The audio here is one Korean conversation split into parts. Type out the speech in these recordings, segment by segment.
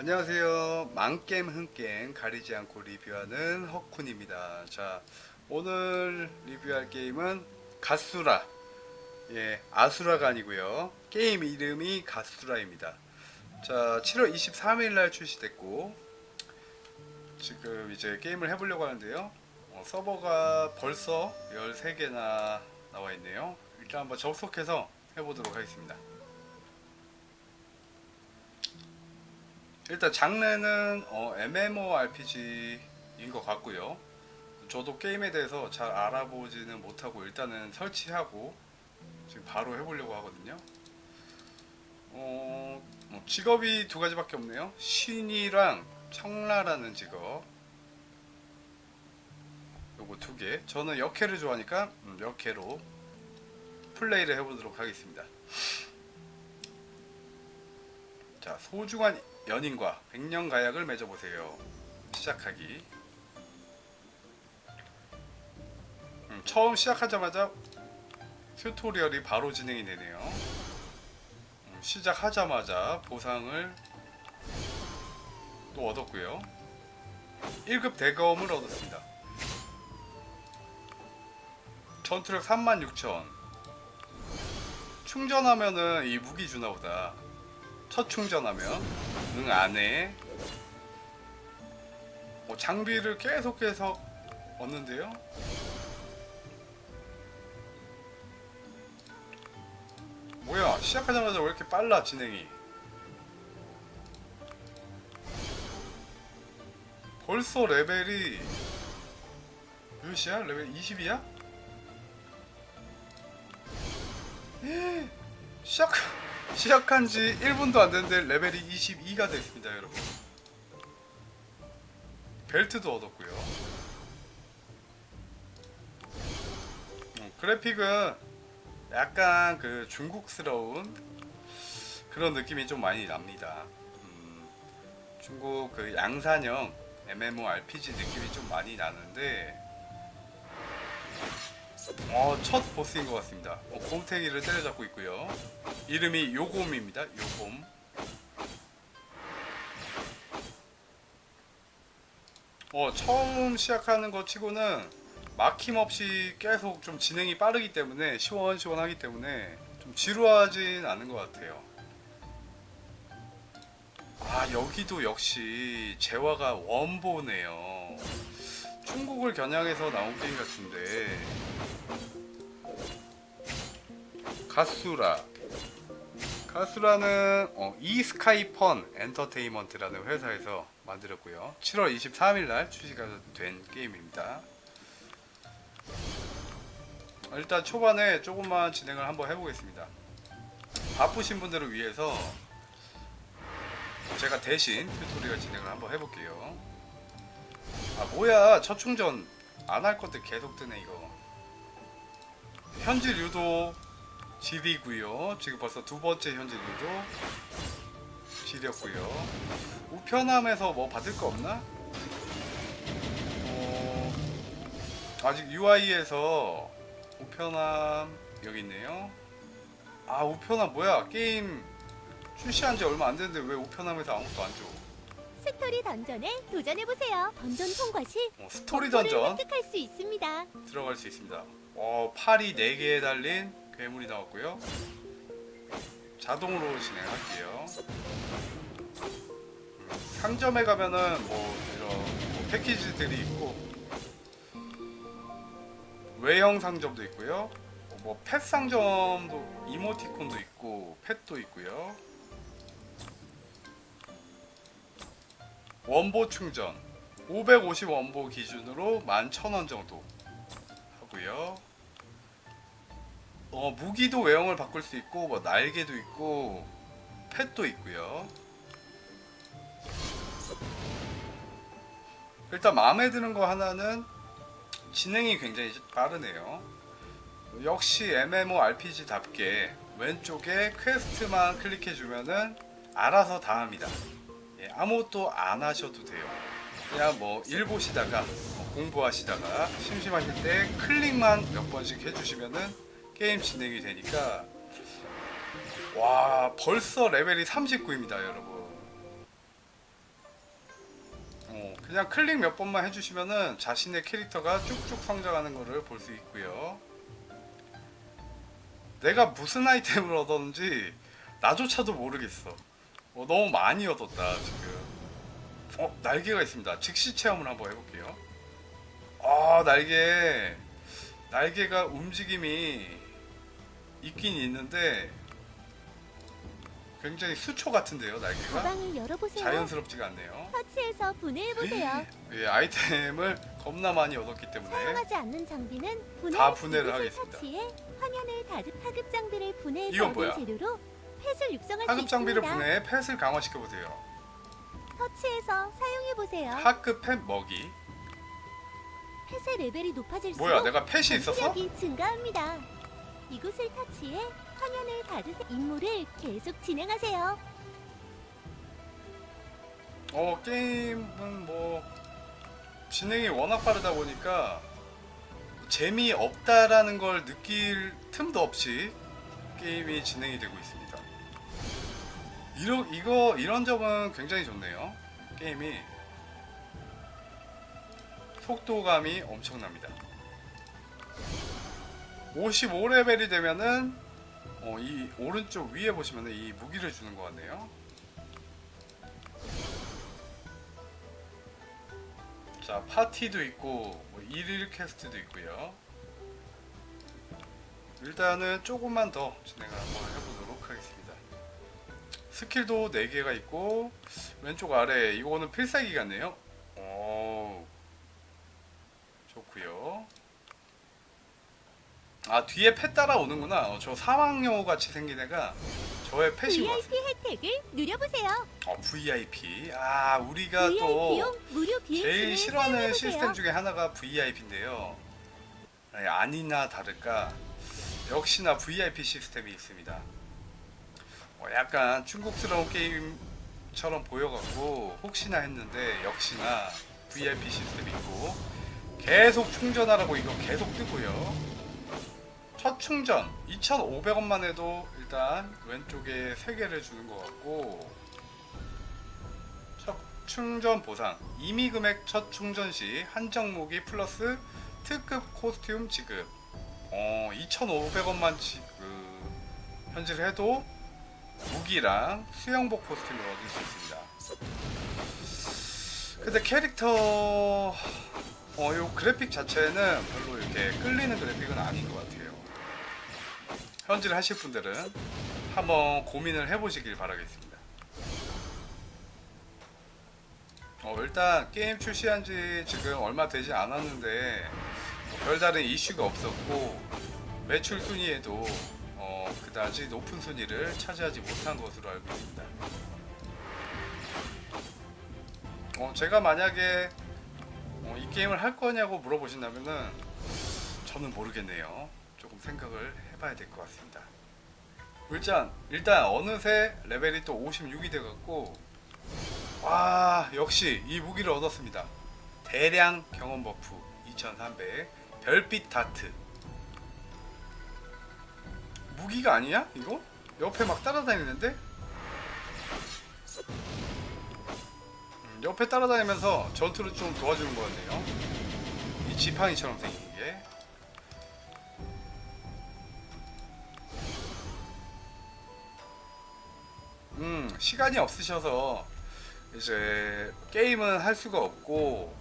안녕하세요. 망겜 흥겜 가리지 않고 리뷰하는 헉쿤입니다. 자, 오늘 리뷰할 게임은 가수라. 예, 아수라가 아니고요. 게임 이름이 가수라입니다. 자, 7월 23일 날 출시됐고 지금 이제 게임을 해 보려고 하는데요. 어, 서버가 벌써 13개나 나와 있네요. 일단 한번 접속해서 해 보도록 하겠습니다. 일단 장르는 어, MMORPG인 것 같고요. 저도 게임에 대해서 잘 알아보지는 못하고 일단은 설치하고 지금 바로 해보려고 하거든요. 어, 뭐 직업이 두 가지밖에 없네요. 신이랑 청라라는 직업. 요거 두 개. 저는 역해를 좋아하니까 음, 역해로 플레이를 해보도록 하겠습니다. 자, 소중한 연인과 백년 가약을 맺어보세요. 시작하기. 음, 처음 시작하자마자 튜토리얼이 바로 진행이 되네요. 음, 시작하자마자 보상을 또 얻었고요. 1급 대검을 얻었습니다. 전투력 36,000. 충전하면은 이 무기 주나 보다. 첫 충전하면 응 안에 어, 장비를 계속해서 얻는데요. 뭐야 시작하자마자 왜 이렇게 빨라 진행이? 벌써 레벨이 몇이야? 레벨 20이야? 시작 시작한 지 1분도 안 됐는데 레벨이 22가 됐습니다, 여러분. 벨트도 얻었고요. 음, 그래픽은 약간 그 중국스러운 그런 느낌이 좀 많이 납니다. 음, 중국 그 양산형 MMORPG 느낌이 좀 많이 나는데 어, 첫 보스인 것 같습니다. 어, 곰탱이를 때려잡고 있고요. 이름이 요곰입니다. 요곰. 어, 처음 시작하는 것 치고는 막힘없이 계속 좀 진행이 빠르기 때문에 시원시원하기 때문에 좀 지루하진 않은 것 같아요. 아, 여기도 역시 재화가 원보네요. 중국을 겨냥해서 나온 게임 같은데 가수라. 가수라는 어, 이스카이펀 엔터테인먼트라는 회사에서 만들었고요. 7월 23일 날 출시가 된 게임입니다. 어, 일단 초반에 조금만 진행을 한번 해보겠습니다. 바쁘신 분들을 위해서 제가 대신 튜토리얼 진행을 한번 해볼게요. 아 뭐야. 첫 충전 안 할 것들 계속 뜨네 이거. 현지 유도 질이고요 지금 벌써 두 번째 현지 유도 질이었고요 우편함에서 뭐 받을 거 없나? 어, 아직 UI에서 우편함 여기 있네요 아 우편함 뭐야 게임 출시한 지 얼마 안 됐는데 왜 우편함에서 아무것도 안 줘? 스토리 던전에 도전해 보세요. 던전 통과 시 어, 스토리 던전 획득할 수 있습니다. 들어갈 수 있습니다. 어, 팔이 4개에 달린 괴물이 나왔고요. 자동으로 진행할게요. 음, 상점에 가면은 뭐 이런 뭐 패키지들이 있고 외형 상점도 있고요. 어, 뭐펫 상점도 이모티콘도 있고 펫도 있고요. 원보 충전 550 원보 기준으로 11,000원 정도 하고요. 어, 무기도 외형을 바꿀 수 있고 뭐 날개도 있고 펫도 있고요. 일단 마음에 드는 거 하나는 진행이 굉장히 빠르네요. 역시 MMORPG답게 왼쪽에 퀘스트만 클릭해 주면은 알아서 다 합니다. 예, 아무것도 안 하셔도 돼요. 그냥 뭐 일 보시다가 뭐 공부하시다가 심심하실 때 클릭만 몇 번씩 해주시면은 게임 진행이 되니까 와 벌써 레벨이 39입니다 여러분 그냥 클릭 몇 번만 해주시면은 자신의 캐릭터가 쭉쭉 성장하는 것을 볼 수 있고요. 내가 무슨 아이템을 얻었는지 나조차도 모르겠어. 어, 너무 많이 얻었다 지금. 어 날개가 있습니다. 즉시 체험을 한번 해볼게요. 아 날개 날개가 움직임이 있긴 있는데 굉장히 수초 같은데요 날개가 가방을 열어보세요. 자연스럽지가 않네요. 터치해서 분해해보세요. 예, 아이템을 겁나 많이 얻었기 때문에 사용하지 않는 장비는 분해 다 분해를 하겠습니다. 터치해 화면을 닫은 하급 장비를 분해해서 이건 얻은 뭐야? 재료로 펫을 육성할 수 하급 장비를 있습니다. 분해해 펫을 강화시켜 보세요. 터치해서 사용해보세요. 하급 펫 먹이. 펫의 레벨이 높아질수록 뭐야, 내가 펫이 있었어? 전투력이 증가합니다. 이곳을 터치해 화면을 닫으세요. 임무를 계속 진행하세요. 어 게임은 뭐 진행이 워낙 빠르다 보니까 재미 없다라는 걸 느낄 틈도 없이 게임이 진행이 되고 있습니다. 이러, 이거 이런 점은 굉장히 좋네요. 게임이 속도감이 엄청납니다. 55레벨이 되면은 어, 이 오른쪽 위에 보시면은 이 무기를 주는 것 같네요. 자 파티도 있고 뭐 일일 퀘스트도 있고요. 일단은 조금만 더 진행을 한번 해보도록 하겠습니다. 스킬도 4개가 있고 왼쪽 아래 이거는 필살기 같네요. 오 좋고요. 아 뒤에 펫 따라오는구나. 어, 저 사망여우 같이 생긴 애가 저의 펫인 것 같습니다. VIP 혜택을 누려보세요. 어, VIP. 아 우리가 또 VIP용 무료 비행기를 제일 싫어하는 사용해보세요. 시스템 중에 하나가 VIP인데요. 아니나 다를까 역시나 VIP 시스템이 있습니다. 어, 약간 중국스러운 게임처럼 보여갖고 혹시나 했는데 역시나 VIP 시스템이 있고 계속 충전하라고 이거 계속 뜨고요. 첫 충전. 2,500원만 해도 일단 왼쪽에 3개를 주는 것 같고 첫 충전 보상. 이미 금액 첫 충전 시 한정 무기 플러스 특급 코스튬 지급. 어 2,500원만 지급 현질을 해도 무기랑 수영복 코스튬을 얻을 수 있습니다. 근데 캐릭터 어, 요 그래픽 자체는 별로 이렇게 끌리는 그래픽은 아닌 것 같아요 현질 하실 분들은 한번 고민을 해보시길 바라겠습니다 어, 일단 게임 출시한 지 지금 얼마 되지 않았는데 별다른 이슈가 없었고 매출 순위에도 어, 그다지 높은 순위를 차지하지 못한 것으로 알고 있습니다. 어, 제가 만약에 어, 이 게임을 할 거냐고 물어보신다면은 저는 모르겠네요. 조금 생각을 해봐야 될 것 같습니다. 일단 일단 어느새 레벨이 또 56이 돼갖고 와 역시 이 무기를 얻었습니다. 대량 경험 버프 2300 별빛 다트 무기가 아니야 이거? 옆에 막 따라다니는데? 음, 옆에 따라다니면서 전투를 좀 도와주는 것 같네요. 이 지팡이처럼 생긴 음 시간이 없으셔서 이제 게임은 할 수가 없고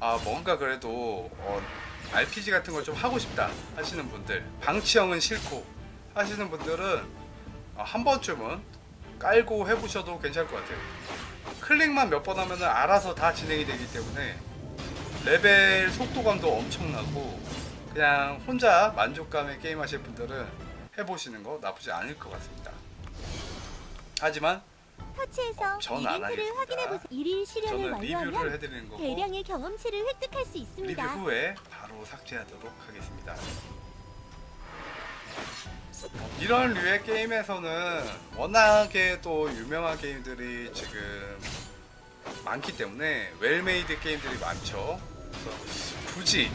아 뭔가 그래도 어, RPG 같은 걸 좀 하고 싶다 하시는 분들 방치형은 싫고 하시는 분들은 어, 한 번쯤은 깔고 해보셔도 괜찮을 것 같아요. 클릭만 몇 번 하면은 알아서 다 진행이 되기 때문에 레벨 속도감도 엄청나고 그냥 혼자 만족감에 게임하실 분들은 해보시는 거 나쁘지 않을 것 같습니다 하지만 터치해서 전안 이벤트를 하겠습니다. 확인해 보세요. 일일 실현을 저는 리뷰를 완료하면 해드리는 거고 대량의 경험치를 획득할 수 리뷰 있습니다. 후에 바로 삭제하도록 하겠습니다. 이런 류의 게임에서는 워낙에 또 유명한 게임들이 지금 많기 때문에 웰메이드 게임들이 많죠. 그래서 굳이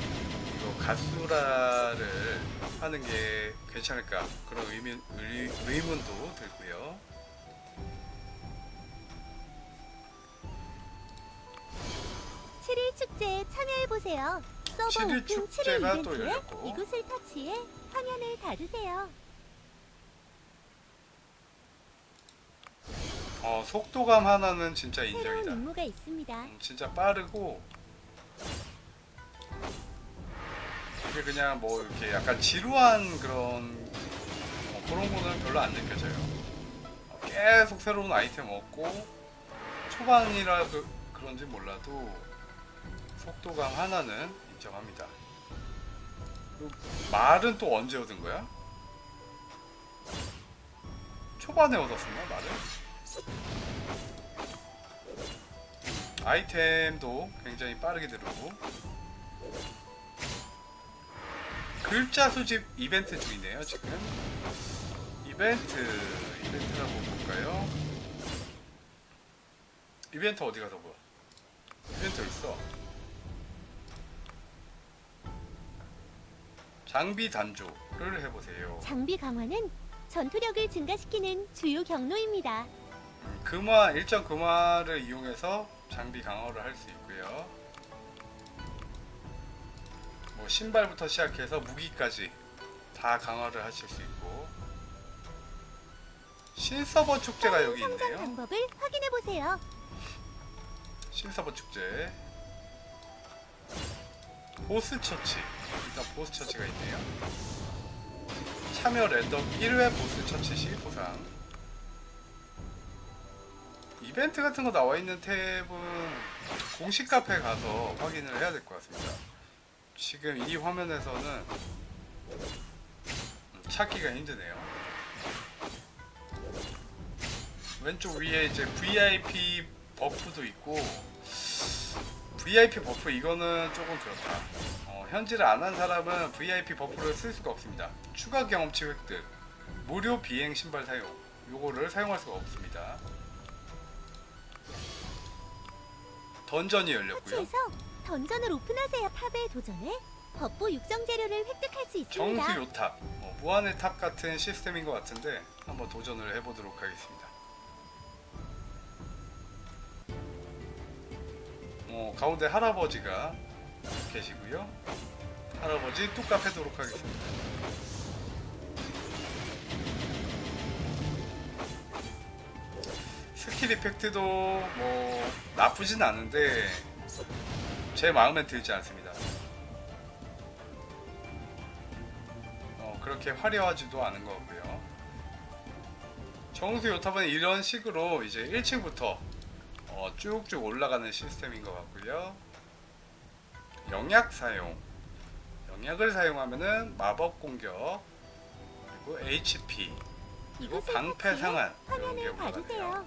이거 가수라를 하는 게 괜찮을까 그런 의문, 의, 의문도 들고요. 축제에 참여해 보세요. 서버 7일 오픈 7일 축제가 또 이벤트에 열렸고. 이곳을 터치해 화면을 닫으세요. 어, 속도감 하나는 진짜 새로운 인정이다. 임무가 있습니다. 음, 진짜 빠르고 이게 그냥 뭐 이렇게 약간 지루한 그런 어, 그런 거는 별로 안 느껴져요. 어, 계속 새로운 아이템 얻고 초반이라 그, 그런지 몰라도 속도감 하나는 인정합니다. 말은 또 언제 얻은 거야? 초반에 얻었었나 말을? 아이템도 굉장히 빠르게 들어오고 글자 수집 이벤트 중이네요 지금 이벤트 이벤트라고 볼까요 이벤트 어디 가서 봐 이벤트 있어 장비 단조를 해보세요 장비 강화는 전투력을 증가시키는 주요 경로입니다. 음, 금화 일정 금화를 이용해서 장비 강화를 할 수 있고요. 뭐 신발부터 시작해서 무기까지 다 강화를 하실 수 있고 신서버 축제가 여기 성장 있네요. 방법을 확인해 보세요. 신서버 축제 보스 처치 일단 보스 처치가 있네요. 참여 랜덤 1회 보스 처치 시 보상 이벤트 같은 거 나와 있는 탭은 공식 카페 가서 확인을 해야 될 것 같습니다. 지금 이 화면에서는 음, 찾기가 힘드네요. 왼쪽 위에 이제 VIP 버프도 있고 VIP 버프 이거는 조금 그렇다. 어, 현질을 안 한 사람은 VIP 버프를 쓸 수가 없습니다. 추가 경험치 획득, 무료 비행 신발 사용, 요거를 사용할 수가 없습니다. 던전이 열렸고요. 터치해서 던전을 오픈하세요. 탑에 도전해 법보 육성 재료를 획득할 수 있습니다. 정수 요탑, 뭐 무한의 탑 같은 시스템인 것 같은데 한번 도전을 해보도록 하겠습니다. 어, 가운데 할아버지가 계시고요. 할아버지 뚝갑 해도록 하겠습니다. 스킬 이펙트도 뭐 나쁘진 않은데 제 마음에 들지 않습니다. 어, 그렇게 화려하지도 않은 것 같고요. 정수 요탑은 이런 식으로 이제 1층부터 어, 쭉쭉 올라가는 시스템인 것 같고요. 영약 사용. 영약을 사용하면은 마법 공격, 그리고 HP, 그리고 방패 상한 이런 게 올라가네요.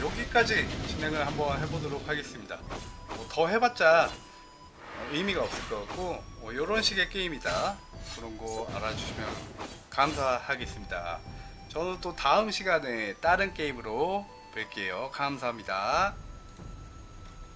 여기까지 진행을 한번 해보도록 하겠습니다. 뭐 더 해봤자 어, 의미가 없을 것 같고 이런 식의 게임이다 그런 거 알아주시면 감사하겠습니다. 저는 또 다음 시간에 다른 게임으로 뵐게요. 감사합니다.